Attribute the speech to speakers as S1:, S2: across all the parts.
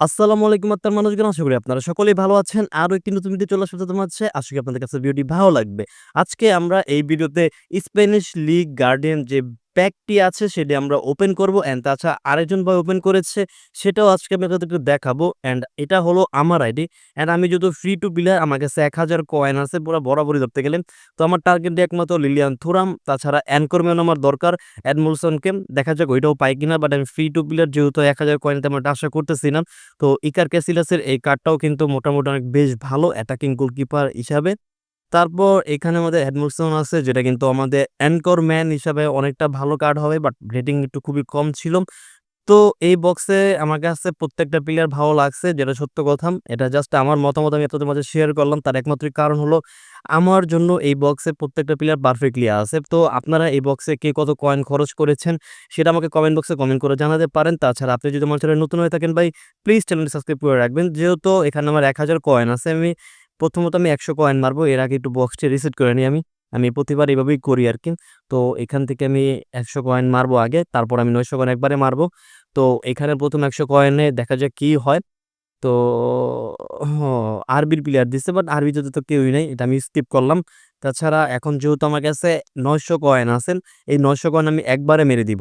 S1: আসসালামু আলাইকুম আত্মার মানুষগণ, আশা করি আপনারা সকলেই ভালো আছেন। আরও একটি নতুন ভিডিও চলে আসতে তোমার হচ্ছে আশা করি আপনাদের কাছে ভিডিওটি ভালো লাগবে। আজকে আমরা এই ভিডিওতে স্প্যানিশ লিগ গার্ডেন যে প্যাকটি আছে সেটি আমরা ওপেন করব অ্যান্ড তাছাড়া আরেকজন ভাই ওপেন করেছে, সেটাও আজকে আমি আপনাদেরকে দেখাবো অ্যান্ড এটা হলো আমার আইডি অ্যান্ড আমি যেহেতু ফ্রি টু প্লেয়ার আমার কাছে এক হাজার কয়েন আছে, পুরো বরাবরই ধরতে গেলেন তো আমার টার্গেট একমাত্র লিলিয়ান থুরাম তাছাড়া অ্যানকরম্যান আমার দরকার অ্যাডমুলসনকে দেখা যাক ওইটাও পাই কিনা বাট আমি ফ্রি টু প্লেয়ার যেহেতু এক হাজার কয়েন একটা আশা করতেছি না। তো ইকার ক্যাসিলাসের এই কার্ডটাও কিন্তু মোটামুটি অনেক বেশ ভালো অ্যাটাকিং গোলকিপার হিসাবে। তারপর এখানে আমাদের অ্যাডমুলসন আছে, যেটা কিন্তু আমাদের অ্যানকর ম্যান হিসাবে অনেকটা ভালো কার্ড হবে বাট রেটিং একটু খুবই কম ছিল। তো এই বক্সে আমার কাছে প্রত্যেকটা প্লেয়ার ভালো লাগছে, যেটা সত্য কথা। এটা জাস্ট আমার মতামত, আমি আপনাদের মাঝে শেয়ার করলাম, তার একমাত্র কারণ হলো আমার জন্য এই বক্সে প্রত্যেকটা প্লেয়ার পারফেক্টলি আছে। তো আপনারা এই বক্সে কে কত কয়েন খরচ করেছেন, সেটা আমাকে কমেন্ট বক্সে কমেন্ট করে জানাতে পারেন। তাছাড়া আপনি যদি আমার চ্যানেল নতুন হয়ে থাকেন ভাই প্লিজ চ্যানেলটি সাবস্ক্রাইব করে রাখবেন। যেহেতু এখানে আমার এক হাজার কয়েন আছে, আমি প্রথমত আমি একশো কয়েন মারবো, এর আগে একটু বক্সটি রিসেট করে নিই আমি। আমি প্রতিবার এভাবেই করি আর কি। তো এখান থেকে আমি একশো কয়েন মারবো আগে, তারপর আমি নয়শো কয়েন একবারে মারবো। তো এখানে প্রথম একশো কয়েনে দেখা যাক কি হয়। তো আরবির প্লেয়ার দিচ্ছে বাট আরবিতে তো কেউই নেই, এটা আমি স্কিপ করলাম। তাছাড়া এখন যেহেতু আমার কাছে নয়শো কয়েন আছেন এই নয়শো কয়েন আমি একবারে মেরে দিব।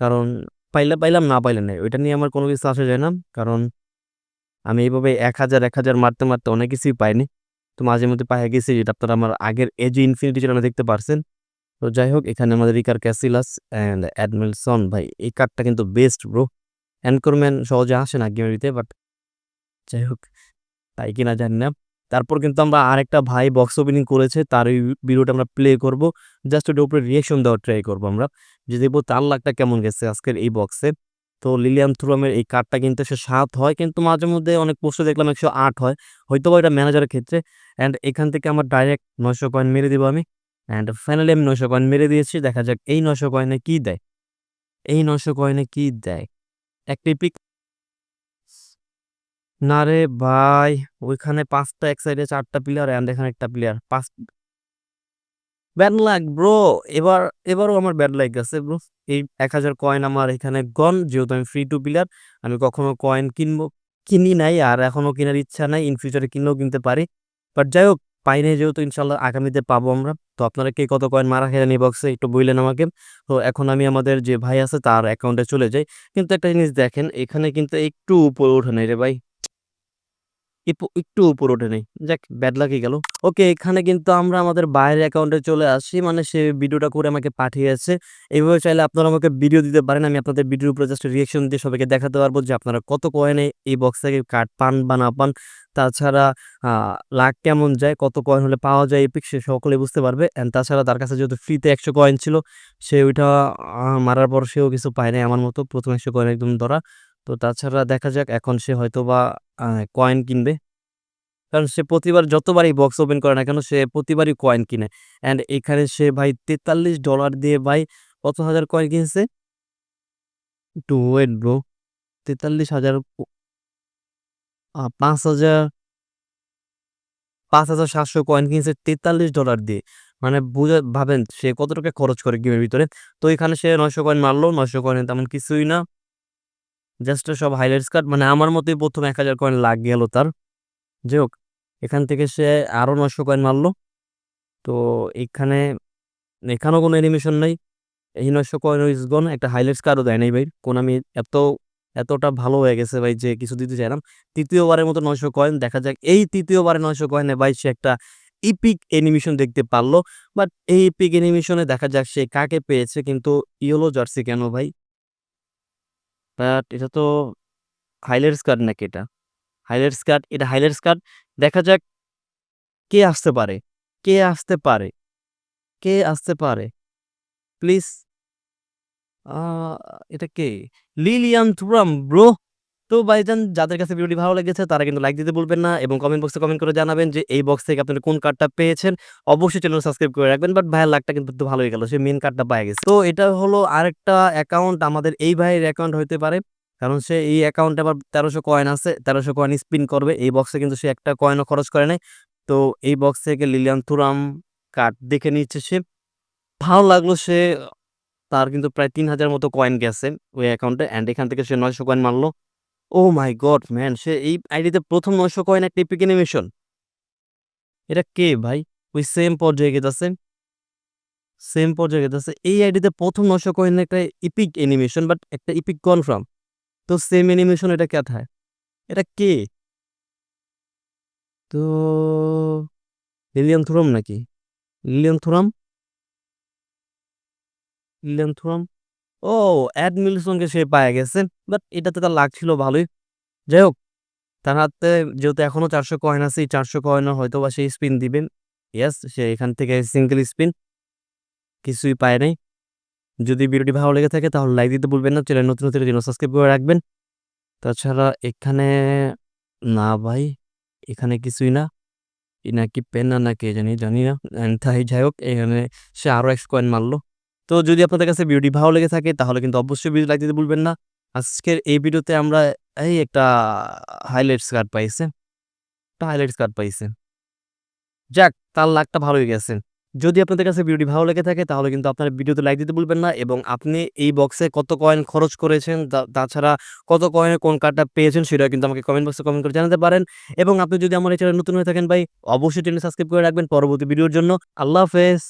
S1: কারণ, পাইলে পাইলাম, না পাইলে নেই, ওইটা নিয়ে আমার কোনো কিছু আসা যায় না। কারণ আমি এইভাবে এক হাজার এক হাজার মারতে মারতে অনেক কিছুই পাইনি। তো মাঝে মধ্যে পায়ে গেছি যেটা আপনারা আমার আগের এজি ইনফিনিটি চ্যানেলে দেখতে পারছেন। তো যাই হোক, এখানে আমাদের রিকার ক্যাসিলাস অ্যান্ড অ্যাডমিলসন ভাই, এই কার্ডটা কিন্তু বেস্ট ব্রো অ্যানকরম্যান সহজে আসে না গেমেরিতে বাট যাই হোক, তাই কিনা জানি না। তারপর কিন্তু আমরা আরেকটা ভাই বক্স ওপেনিং করেছে, তার ওই ভিডিওটা আমরা প্লে করব। জাস্ট ওটার উপরে রিয়েকশন দেওয়ার ট্রাই করব আমরা। যে দেখব তার লাখটা কেমন গেছে আজকের এই বক্সে তো লিলিয়াম থ্রুরামের এই কার্ডটা কিন্তু সে সাত হয়। কিন্তু মাঝে মধ্যে অনেক পোস্টে দেখলাম একশো আট হয়। হয়তো বা এটা ম্যানেজারের ক্ষেত্রে। অ্যান্ড এখান থেকে আমার ডাইরেক্ট নয়শো কয়েন মেরে দেবো আমি। অ্যান্ড ফাইনালি আমি নয়শো কয়েন মেরে দিয়েছি। দেখা যাক এই নয়শো কয়েনে কি দেয়। এই নয়শো কয়েনে কি দেয়? একটি পিক না রে ভাই, ওইখানে পাঁচটা এক সাইডে চারটা প্লেয়ার অ্যান্ড এখানে একটা প্লেয়ার পাঁচ ব্যাড লাক ব্রো এবার, এবারও আমার ব্যাড লাক গেছে ব্রো এই এক হাজার কয়েন আমার এখানে গন যেহেতু আমি ফ্রি টু প্লেয়ার আমি কখনো কয়েন কিনবো, কিনি নাই, আর এখনও কেনার ইচ্ছা নাই ইন ফিউচারে কিনলেও কিনতে পারি। বাট যাই হোক পাই নাই যেহেতু, ইনশাল্লাহ আগামীতে পাবো আমরা। তো আপনারা কে কত কয়েন মারা খেলেন এই বক্সে একটু বললেন আমাকে। তো এখন আমি আমাদের যে ভাই আছে, তার অ্যাকাউন্টে চলে যাই। কিন্তু একটা জিনিস দেখেন, এখানে কিন্তু একটু উপরে ওঠে নাই রে ভাই। একটু উপর ওঠে নেই। যাক ব্যাড লাকি গেল। ওকে এখানে কিন্তু আমরা আমাদের বাইরের অ্যাকাউন্টে চলে আসি। মানে সে ভিডিওটা করে আমাকে পাঠিয়েছে। এইভাবে চাইলে আপনারা আমাকে ভিডিও দিতে পারেন। আমি আপনাদের ভিডিওর উপরে জাস্ট রিয়েকশন দিয়ে সবাইকে দেখাতে পারব যে আপনারা কত কয়েনে এই বক্স থেকে কার্ড পান বা না পান। তাছাড়া লাখ কেমন যায়, কত কয়েন হলে পাওয়া যায় এপিক সে সকলে বুঝতে পারবে। অ্যান্ড তাছাড়া তার কাছে যেহেতু ফ্রিতে একশো কয়েন ছিল, সে ওইটা মারার পর সেও কিছু পায় নাই আমার মতো। প্রথম একশো কয়েন একদম ধরা। তো তাছাড়া দেখা যাক এখন সে হয়তো বা কয়েন কিনবে। কারণ সে প্রতিবার যতবারই বক্স ওপেন করে না কেন, সে প্রতিবারই কয়েন কিনে। অ্যান্ড এখানে সে ভাই তেতাল্লিশ ডলার দিয়ে ভাই কত হাজার কয়েন কিনছে? টু ওয়েট ব্রো তেতাল্লিশ হাজার পাঁচ হাজার পাঁচ হাজার সাতশো কয়েন কিনছে তেতাল্লিশ ডলার দিয়ে। মানে বুঝে, ভাবেন সে কত টাকা খরচ করে গেমের ভিতরে। তো এখানে সে নয়শো কয়েন মারলো, নয়শো কয়েন তেমন কিছুই না। জাস্ট সব হাইলাইটস কার্ড মানে আমার মতোই প্রথম এক হাজার কয়েন লাগ গেল তার। যাই হোক, এখান থেকে সে আরও নয়শো কয়েন মারলো। তো এখানে, এখানেও কোনো অ্যানিমেশন নাই। এই নয়শো কয়েন ইজ গন একটা হাইলাইটস কার্ডও দেয় নাই ভাই। কোন আমি এত, এতটা ভালো হয়ে গেছে ভাই যে কিছু দিতে চাইলাম। তৃতীয়বারের মতো নয়শো কয়েন দেখা যাক এই তৃতীয়বারে নয়শো কয়েনে ভাই সে একটা ইপিক অ্যানিমেশন দেখতে পারল। বাট এই ইপিক অ্যানিমেশনে দেখা যাক সে কাকে পেয়েছে, কিন্তু ইয়েলো জার্সি কেন ভাই? বাট এটা তো হাইলাইটস কার্ড নাকি এটা? হাইলাইটস কার্ড এটা হাইলাইটস কার্ড দেখা যাক কে আসতে পারে। কে আসতে পারে? কে আসতে পারে? প্লিজ এটা কে? Lilian Thuram bro. তো ভাইজান, যাদের কাছে ভিডিওটি ভালো লেগেছে, তারা কিন্তু লাইক দিতে বলবেন না এবং কমেন্ট বক্সে কমেন্ট করে জানাবেন যে এই বক্স থেকে আপনারা কোন কার্ডটা পেয়েছেন। অবশ্যই চ্যানেল সাবস্ক্রাইব করে রাখবেন বাট ভাইয়ের লাখটা কিন্তু একটু ভালো হয়ে গেল, সে মেন কার্ডটা পায় গেছে। তো এটা হলো আরেকটা অ্যাকাউন্ট আমাদের এই ভাইয়ের অ্যাকাউন্ট হইতে পারে। কারণ সে এই অ্যাকাউন্টে আবার তেরোশো কয়েন আছে, তেরোশো কয়েন স্পিন করবে, এই বক্সে কিন্তু সে একটা কয়েনও খরচ করে নাই। তো এই বক্স থেকে লিলিয়ান থুরাম কার্ড দেখে নিচ্ছে সে। ভালো লাগল সে, তার কিন্তু প্রায় তিন হাজার মতো কয়েন গেছে ওই অ্যাকাউন্টে অ্যান্ড এখান থেকে সে নয়শো কয়েন মারলো। ও মাই গড, ম্যান! সে এই আইডিতে ১ম ৯০০ কয়েন একটা ইপিক অ্যানিমেশন। এটা কে ভাই? ওই সেম পর্যায়ে গেতাছে। সেম পর্যায়ে গেতাছে। এই আইডিতে ১ম ৯০০ কয়েনের একটা ইপিক অ্যানিমেশন বাট একটা ইপিক কনফার্ম। তো সেম অ্যানিমেশন এটা কোথায়? এটা কে? তো লিলিয়ান থুরাম নাকি? Lilian Thuram? Lilian Thuram? ও এড মিলসনকে সে পায়ে গেছে। বাট এটাতে তার লাক ছিল ভালোই। যাই হোক, তার হাতে যেহেতু এখনও ৪০০ কয়েন আছে, এই ৪০০ হয়তো বা সে স্পিন দিবেন। ইয়েস, সে এখান থেকে সিঙ্গেল স্পিন। কিছুই পায় নাই। যদি ভিডিওটি ভালো লেগে থাকে তাহলে লাইক দিতে ভুলবেন না। চ্যানেল নতুন হলে চ্যানেল সাবস্ক্রাইব করে রাখবেন। তাছাড়া এখানে না ভাই, এখানে কিছুই না। নাকি পেন না কে জানি, জানি না। তাই যাই হোক, এখানে সে আরও এক্স কয়েন মারল। তো যদি আপনাদের কাছে ভিডিওটি ভালো লেগে থাকে তাহলে কিন্তু অবশ্যই ভিডিও লাইক দিতে ভুলবেন না। আজকের এই ভিডিওতে আমরা এই একটা হাইলাইটস কার্ড পাইছে। একটা হাইলাইটস কার্ড পাইছে। যাক, তার লাখটা ভালোই গেছে। যদি আপনাদের কাছে ভিডিওটি ভালো লেগে থাকে তাহলে কিন্তু আপনার ভিডিওতে লাইক দিতে ভুলবেন না এবং আপনি এই বক্সে কত কয়েন খরচ করেছেন তাছাড়া কত কয়েনের কোন কার্ডটা পেয়েছেন সেটাও কিন্তু আমাকে কমেন্ট বক্সে কমেন্ট করে জানাতে পারেন এবং আপনি যদি আমার এই চ্যানেলে নতুন হয়ে থাকেন ভাই অবশ্যই চ্যানেল সাবস্ক্রাইব করে রাখবেন পরবর্তী ভিডিওর জন্য। আল্লাহ হাফেজ।